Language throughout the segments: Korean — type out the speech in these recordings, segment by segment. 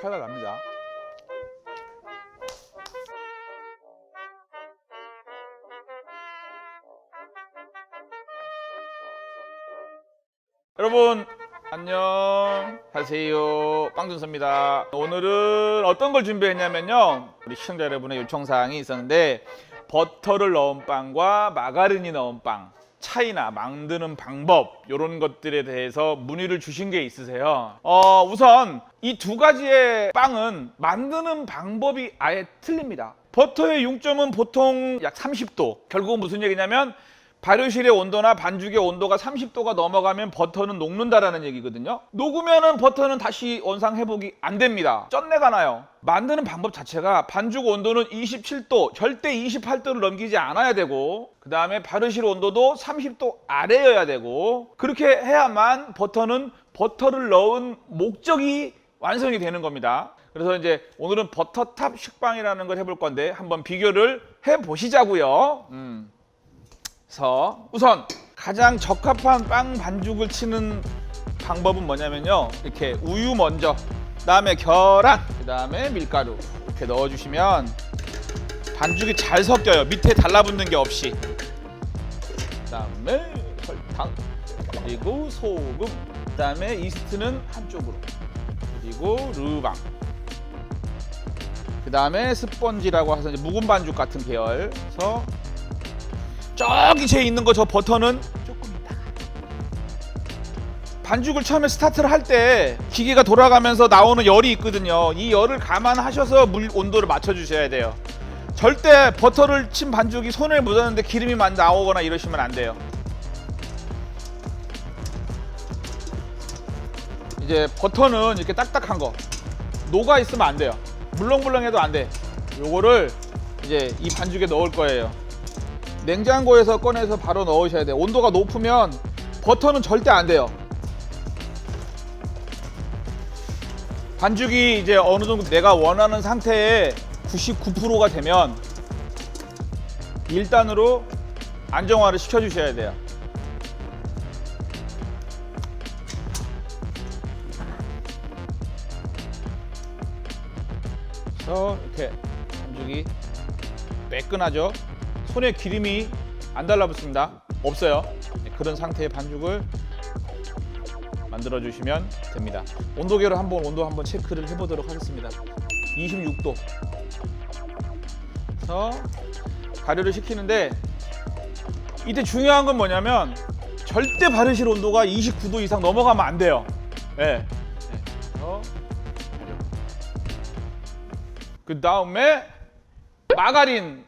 차이가 납니다. 여러분 안녕. 하세요. 빵준서입니다. 오늘은 어떤 걸 준비했냐면요. 우리 시청자 여러분의 요청사항이 있었는데 버터를 넣은 빵과 마가린이 넣은 빵 차이나 만드는 방법 이런 것들에 대해서 문의를 주신 게 있으세요. 어 우선 이 두 가지의 빵은 만드는 방법이 아예 틀립니다. 버터의 융점은 보통 약 30도. 결국은 무슨 얘기냐면 발효실의 온도나 반죽의 온도가 30도가 넘어가면 버터는 녹는다라는 얘기거든요. 녹으면은 버터는 다시 원상 회복이 안 됩니다. 쩐내가 나요. 만드는 방법 자체가 반죽 온도는 27도, 절대 28도를 넘기지 않아야 되고, 그 다음에 발효실 온도도 30도 아래여야 되고, 그렇게 해야만 버터는 버터를 넣은 목적이 완성이 되는 겁니다. 그래서 이제 오늘은 버터탑 식빵이라는 걸 해볼 건데 한번 비교를 해 보시자고요. 음. 그래서 우선 가장 적합한 빵 반죽을 치는 방법은 뭐냐면요. 이렇게 우유 먼저, 그다음에 계란, 그다음에 밀가루 이렇게 넣어주시면 반죽이 잘 섞여요. 밑에 달라붙는 게 없이. 그다음에 설탕, 그리고 소금, 그다음에 이스트는 한쪽으로, 그리고 르방. 그다음에 스펀지라고 해서 묵은 반죽 같은 계열. 그래서 저기 제 있는 거 저 버터는 조금 있다. 반죽을 처음에 스타트를 할 때 기계가 돌아가면서 나오는 열이 있거든요. 이 열을 감안하셔서 물 온도를 맞춰 주셔야 돼요. 절대 버터를 친 반죽이 손에 묻었는데 기름이 많이 나오거나 이러시면 안 돼요. 이제 버터는 이렇게 딱딱한 거 녹아 있으면 안 돼요. 물렁물렁해도 안 돼. 요거를 이제 이 반죽에 넣을 거예요. 냉장고에서 꺼내서 바로 넣으셔야 돼요. 온도가 높으면 버터는 절대 안 돼요. 반죽이 이제 어느 정도 내가 원하는 상태에 99%가 되면 1단으로 안정화를 시켜주셔야 돼요. 그래서 이렇게 반죽이 매끈하죠. 손에 기름이 안 달라붙습니다. 없어요. 네, 그런 상태의 반죽을 만들어 주시면 됩니다. 온도계로 한번 온도 한번 체크를 해보도록 하겠습니다. 26도. 그래서 발효를 시키는데 이때 중요한 건 뭐냐면 절대 발효실 온도가 29도 이상 넘어가면 안 돼요. 예. 네. 그 다음에 마가린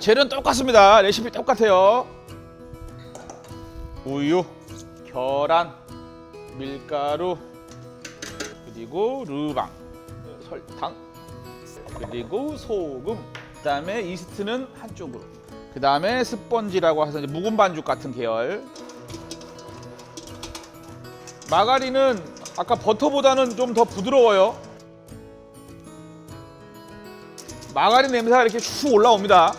재료는 똑같습니다. 레시피 똑같아요. 우유, 계란, 밀가루, 그리고 르방, 설탕, 그리고 소금, 그다음에 이스트는 한쪽으로. 그다음에 스펀지라고 해서 묵은 반죽 같은 계열. 마가린은 아까 버터보다는 좀 더 부드러워요. 마가린 냄새가 이렇게 슉 올라옵니다.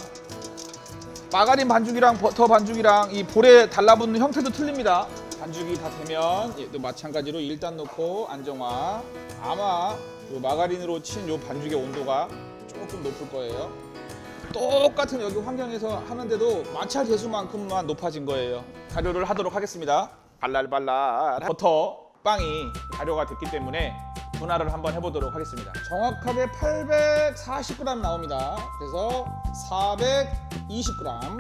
마가린 반죽이랑 버터 반죽이랑 이 볼에 달라붙는 형태도 틀립니다. 반죽이 다 되면 얘도 마찬가지로 일단 넣고 안정화. 아마 요 마가린으로 친 요 반죽의 온도가 조금 높을 거예요. 똑같은 여기 환경에서 하는데도 마찰 개수만큼만 높아진 거예요. 발효를 하도록 하겠습니다. 발랄발랄 버터 빵이 발효가 됐기 때문에 분할을 한번 해보도록 하겠습니다. 정확하게 840g 나옵니다. 그래서 420g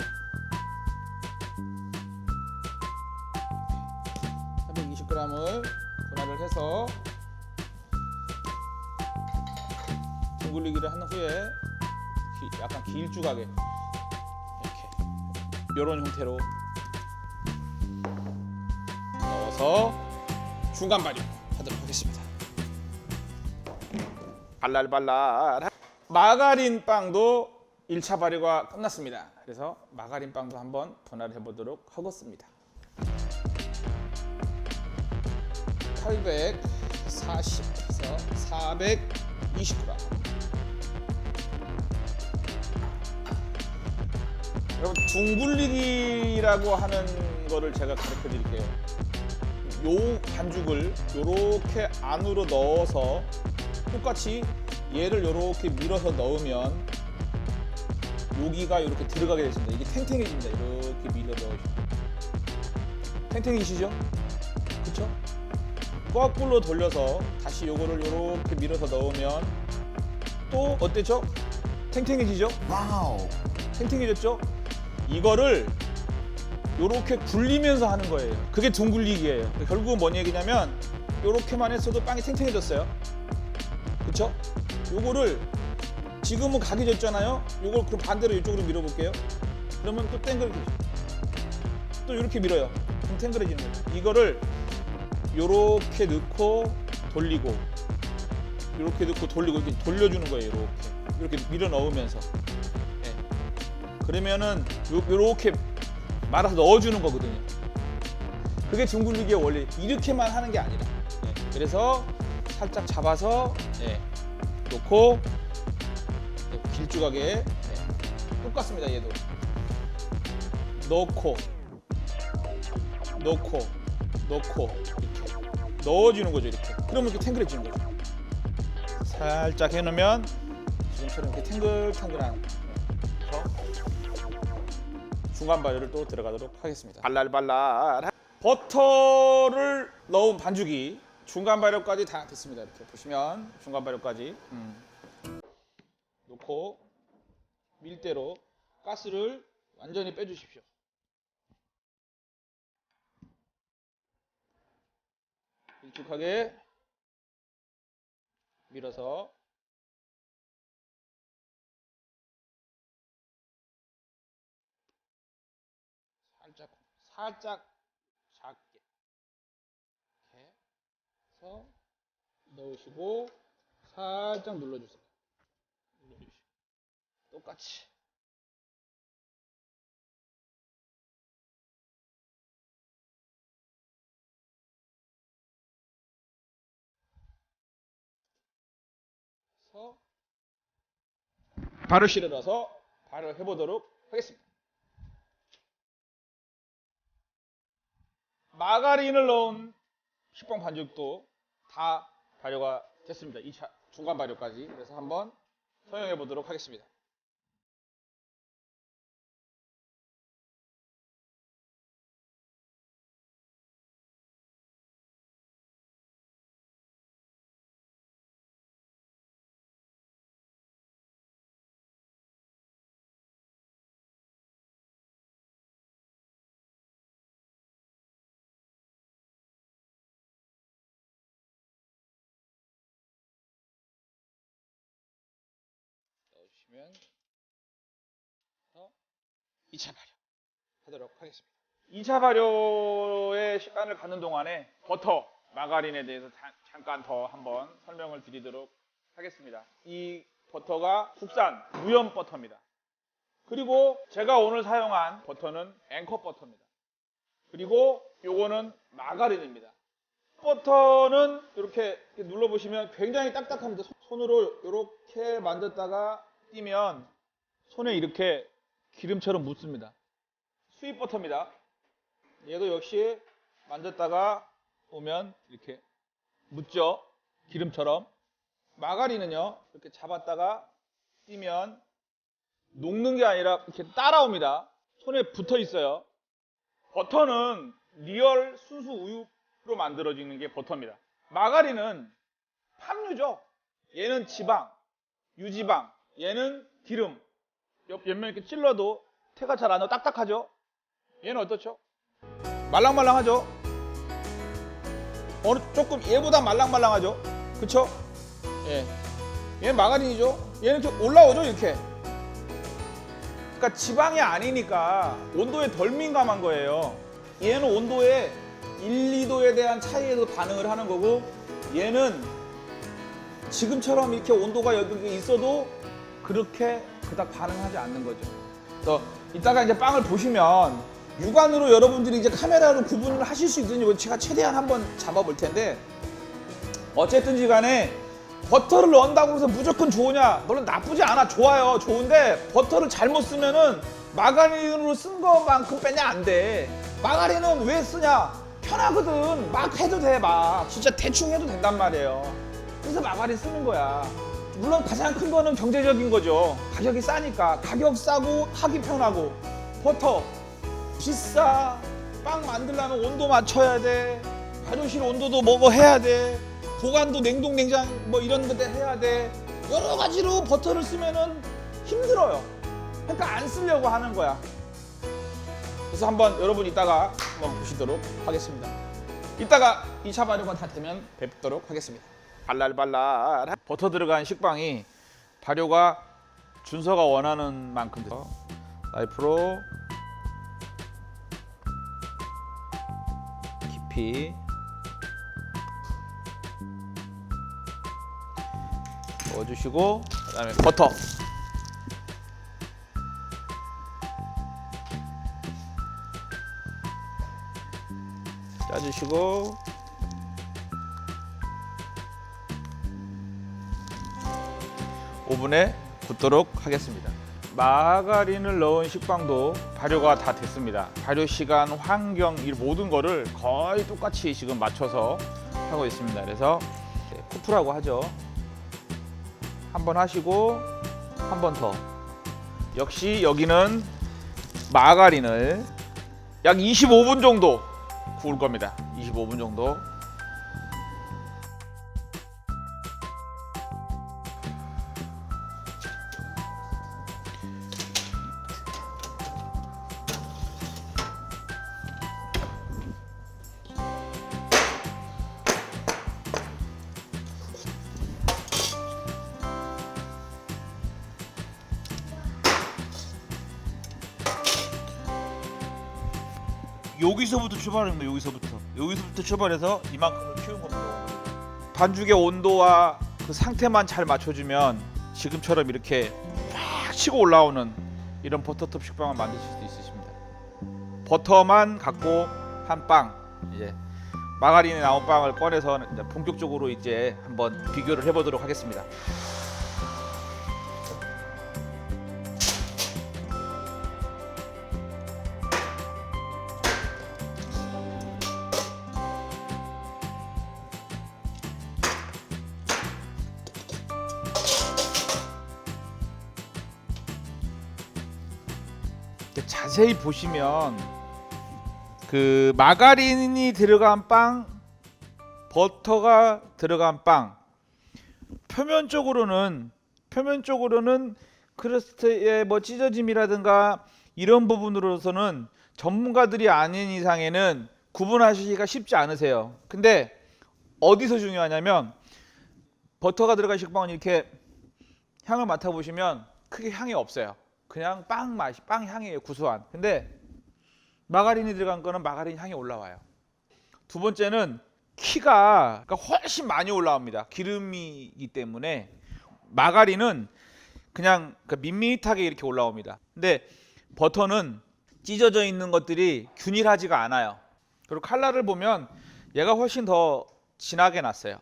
420g을 분할을 해서 둥글리기를 한 후에 기- 약간 길쭉하게 이렇게 이런 형태로 넣어서 중간 발효 하도록 하겠습니다. 발랄발랄 마가린 빵도 1차 발효가 끝났습니다. 그래서 마가린 빵도 한번 분할해 보도록 하겠습니다. 840에서 420g. 여러분 둥글리기라고 하는 거를 제가 가르쳐 드릴게요. 요 반죽을 요렇게 안으로 넣어서 똑같이 얘를 이렇게 밀어서 넣으면 여기가 이렇게 들어가게 되십니다. 이게 탱탱해집니다. 이렇게 밀어 넣으시면 탱탱해지시죠? 그쵸? 거꾸로 돌려서 다시 요거를 이렇게 밀어서 넣으면 또 어땠죠? 탱탱해지죠? 와우. 탱탱해졌죠? 이거를 요렇게 굴리면서 하는 거예요. 그게 둥굴리기예요. 결국은 뭔 얘기냐면 요렇게만 했어도 빵이 탱탱해졌어요. 그쵸? 요거를 지금은 각이 졌잖아요. 요걸 그럼 반대로 이쪽으로 밀어볼게요. 그러면 또 땡그레지죠. 또 이렇게 밀어요. 그럼 탱그레지는 거죠. 이거를 요렇게 넣고 돌리고 이렇게 넣고 돌리고 이렇게 돌려주는 거예요. 이렇게 이렇게 밀어 넣으면서. 예. 그러면은 요, 요렇게 말아서 넣어주는 거거든요. 그게 둥글리기의 원리. 이렇게만 하는 게 아니라. 예. 그래서 살짝 잡아서 예. 놓고 예, 길쭉하게 예. 똑같습니다. 얘도 넣고 넣고 넣고 이렇게 넣어주는 거죠. 이렇게. 그러면 이렇게 탱글해지는 거죠. 살짝 해놓으면 지금처럼 이렇게 탱글탱글한 그래서 중간 발효를 또 들어가도록 하겠습니다. 발랄발랄. 버터를 넣은 반죽이 중간 발효까지 다 됐습니다. 이렇게 보시면 중간 발효까지 음. 놓고 밀대로 가스를 완전히 빼주십시오. 일축하게 밀어서 살짝 살짝 작게 이렇게 해서 넣으시고 살짝 눌러주세요. 똑같이 해서 바로 실어놔서 바로 해보도록 하겠습니다. 마가린을 넣은 식빵 반죽도 다 발효가 됐습니다. 2차 중간 발효까지. 그래서 한번 사용해 보도록 하겠습니다. 넣어주시면 서 2차 발효 하도록 하겠습니다. 2차 발효의 시간을 갖는 동안에 버터, 마가린에 대해서 자- 잠깐 더 한번 설명을 드리도록 하겠습니다. 이 버터가 국산 무염 버터입니다. 그리고 제가 오늘 사용한 버터는 앵커 버터입니다. 그리고 요거는 마가린입니다. 버터는 이렇게 눌러보시면 굉장히 딱딱합니다. 손- 손으로 이렇게 만졌다가 띄면 손에 이렇게 기름처럼 묻습니다. 수입 버터입니다. 얘도 역시 만졌다가 오면 이렇게 묻죠. 기름처럼. 마가린은요, 이렇게 잡았다가 띄면 녹는 게 아니라 이렇게 따라옵니다. 손에 붙어 있어요. 버터는 리얼 순수 우유로 만들어지는 게 버터입니다. 마가린은 팜유죠. 얘는 지방, 유지방, 얘는 기름. 옆, 옆면 이렇게 찔러도 태가 잘 안 나고 딱딱하죠? 얘는 어떻죠? 말랑말랑하죠? 어느 조금 얘보다 말랑말랑하죠? 그쵸? 예. 얘는 마가린이죠? 얘는 이렇게 올라오죠? 이렇게. 그러니까 지방이 아니니까 온도에 덜 민감한 거예요. 얘는 온도에 1, 2도에 대한 차이에도 반응을 하는 거고 얘는 지금처럼 이렇게 온도가 여기 있어도 그렇게 그닥 반응하지 않는 거죠. 그래서 이따가 이제 빵을 보시면 육안으로 여러분들이 이제 카메라로 구분을 하실 수 있으니 제가 최대한 한번 잡아볼 텐데 어쨌든지 간에 버터를 넣는다고 해서 무조건 좋으냐? 물론 나쁘지 않아. 좋아요. 좋은데 버터를 잘못 쓰면은 마가린으로 쓴 것만큼 빼냐 안 돼. 마가린은 왜 쓰냐? 편하거든. 막 해도 돼. 막 진짜 대충 해도 된단 말이에요. 그래서 마가린 쓰는 거야. 물론 가장 큰 거는 경제적인 거죠. 가격이 싸니까 가격 싸고 하기 편하고 버터 비싸. 빵 만들려면 온도 맞춰야 돼. 발효실 온도도 뭐뭐 해야 돼. 보관도 냉동 냉장 뭐 이런 데 해야 돼. 여러 가지로 버터를 쓰면은 힘들어요. 그러니까 안 쓰려고 하는 거야. 그래서 한번 여러분 이따가 한번 보시도록 하겠습니다. 이따가 2차 발효가 다 되면 뵙도록 하겠습니다. 발랄발랄. 버터 들어간 식빵이 발효가 준서가 원하는 만큼 돼서 라이프로 깊이 넣어주시고 그다음에 버터. 짜주시고 오븐에 굽도록 하겠습니다. 마가린을 넣은 식빵도 발효가 다 됐습니다. 발효 시간, 환경 이 모든 거를 거의 똑같이 지금 맞춰서 하고 있습니다. 그래서 쿠프라고 하죠. 한 번 하시고 한 번 더. 역시 여기는 마가린을 약 25분 정도 구울 겁니다. 25분 정도. 여기서부터 출발합니다. 여기서부터. 여기서부터 출발해서 이만큼을 키운 겁니다. 반죽의 온도와 그 상태만 잘 맞춰주면 지금처럼 이렇게 팍 치고 올라오는 이런 버터톱 식빵을 만드실 수 있으십니다. 버터만 갖고 한 빵 이제 마가린에 나온 빵을 꺼내서 이제 본격적으로 이제 한번 비교를 해보도록 하겠습니다. 자세히 보시면 그 마가린이 들어간 빵, 버터가 들어간 빵 표면적으로는 표면적으로는 크러스트의 뭐 찢어짐이라든가 이런 부분으로서는 전문가들이 아닌 이상에는 구분하시기가 쉽지 않으세요. 근데 어디서 중요하냐면 버터가 들어간 식빵은 이렇게 향을 맡아 보시면 크게 향이 없어요. 그냥 빵 맛이 빵 향이에요 구수한. 근데 마가린이 들어간 거는 마가린 향이 올라와요. 두 번째는 키가 그러니까 훨씬 많이 올라옵니다. 기름이기 때문에 마가린은 그냥 그 밋밋하게 이렇게 올라옵니다. 근데 버터는 찢어져 있는 것들이 균일하지가 않아요. 그리고 칼라를 보면 얘가 훨씬 더 진하게 났어요.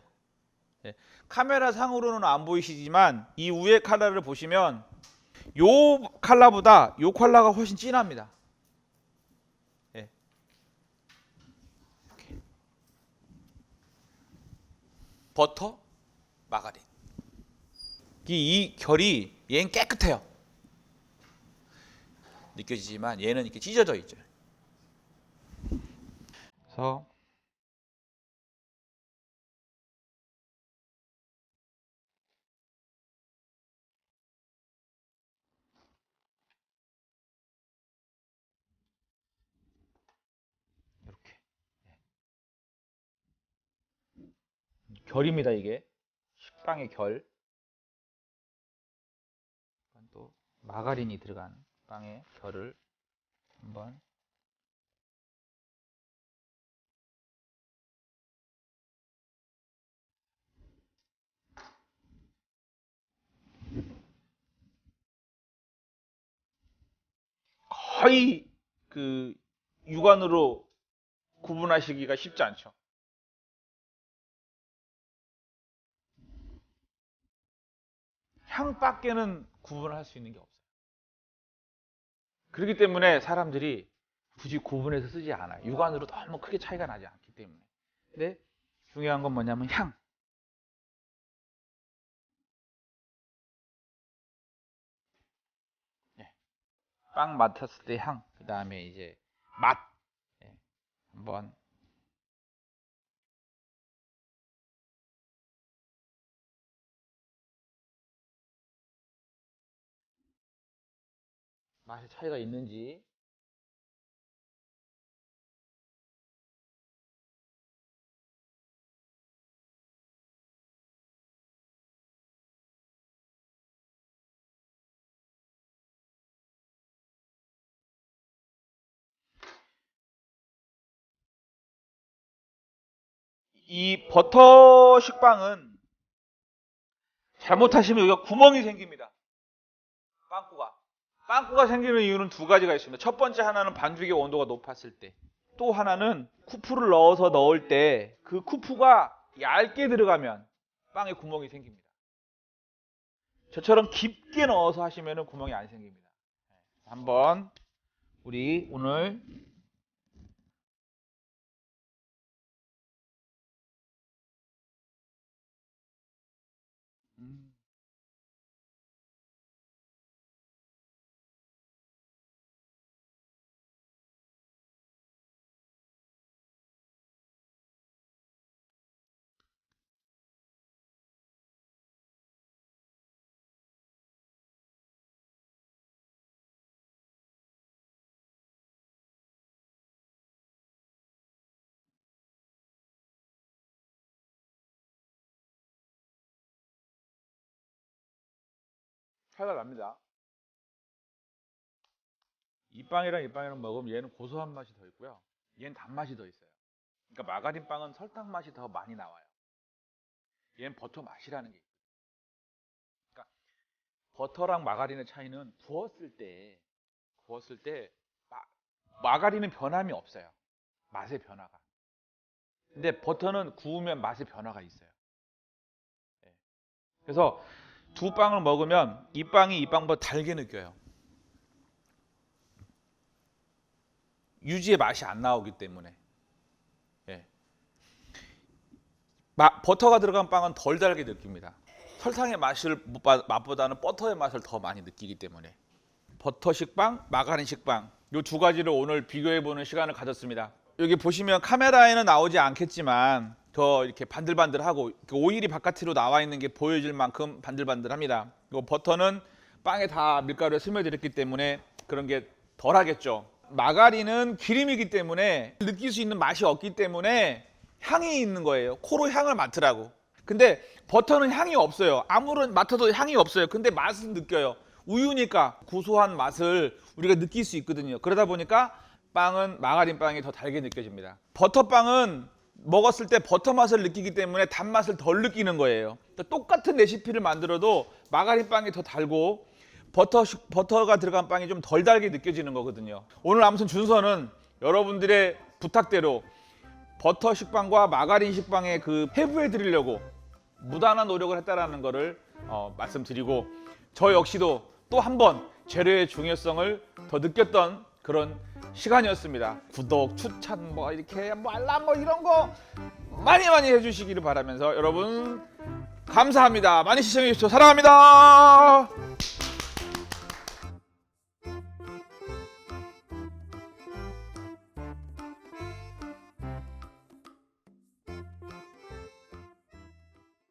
예. 카메라 상으로는 안 보이시지만 이 위에 칼라를 보시면 요 칼라보다 요 칼라가 훨씬 진합니다. 예. 버터, 마가린. 이, 이 결이 얘는 깨끗해요. 느껴지지만 얘는 이렇게 찢어져 있죠. 그래서 이렇게 결입니다 이게 식빵의 결. 또 마가린이 들어간 빵의 결을 한번 거의 그 육안으로 구분하시기가 쉽지 않죠. 향밖에는 구분할 수 있는 게 없어요. 그렇기 때문에 사람들이 굳이 구분해서 쓰지 않아요. 육안으로 너무 크게 차이가 나지 않기 때문에. 근데 중요한 건 뭐냐면 향. 예. 빵 맡았을 때 향, 그 다음에 이제 맛. 예. 한번 맛의 차이가 있는지 이 버터 식빵은 잘못하시면 여기가 구멍이 생깁니다. 빵꾸가. 빵꾸가 생기는 이유는 두 가지가 있습니다. 첫 번째 하나는 반죽의 온도가 높았을 때. 또 하나는 쿠프를 넣어서 넣을 때 그 쿠프가 얇게 들어가면 빵에 구멍이 생깁니다. 저처럼 깊게 넣어서 하시면 구멍이 안 생깁니다. 네. 한번 우리 오늘 차이가 납니다. 이 빵이랑 이 빵이랑 먹으면 얘는 고소한 맛이 더 있고요. 얘는 단맛이 더 있어요. 그러니까 마가린 빵은 설탕 맛이 더 많이 나와요. 얘는 버터 맛이라는 게 있어요. 그러니까 버터랑 마가린의 차이는 구웠을 때 구웠을 때 마, 마가린은 변함이 없어요. 맛의 변화가. 근데 버터는 구우면 맛의 변화가 있어요. 예. 그래서 두 빵을 먹으면 이 빵이 이 빵보다 달게 느껴요. 유지의 맛이 안 나오기 때문에. 예. 마- 버터가 들어간 빵은 덜 달게 느낍니다. 설탕의 맛을 맛보다는 버터의 맛을 더 많이 느끼기 때문에. 버터 식 빵, 마가린 식 빵 이 두 가지를 오늘 비교해 보는 시간을 가졌습니다. 여기 보시면 카메라에는 나오지 않겠지만 더 이렇게 반들반들하고 이렇게 오일이 바깥으로 나와 있는 게 보여질 만큼 반들반들합니다. 이 버터는 빵에 다 밀가루에 스며들었기 때문에 그런 게 덜하겠죠. 마가린은 기름이기 때문에 느낄 수 있는 맛이 없기 때문에 향이 있는 거예요. 코로 향을 맡으라고. 근데 버터는 향이 없어요. 아무런 맡아도 향이 없어요. 근데 맛은 느껴요. 우유니까 고소한 맛을 우리가 느낄 수 있거든요. 그러다 보니까 빵은 마가린 빵이 더 달게 느껴집니다. 버터 빵은 먹었을 때 버터 맛을 느끼기 때문에 단맛을 덜 느끼는 거예요. 그러니까 똑같은 레시피를 만들어도 마가린 빵이 더 달고 버터 식- 버터가 들어간 빵이 좀 덜 달게 느껴지는 거거든요. 오늘 아무튼 준서는 여러분들의 부탁대로 버터 식빵과 마가린 식빵의 그 해부해 드리려고 무단한 노력을 했다라는 거를 어, 말씀드리고 저 역시도 또 한 번 재료의 중요성을 더 느꼈던 그런 시간이었습니다. 구독, 추천 뭐 이렇게 뭐 알람 뭐 이런 거 많이 많이 해주시기를 바라면서 여러분 감사합니다. 많이 시청해 주셔서 사랑합니다.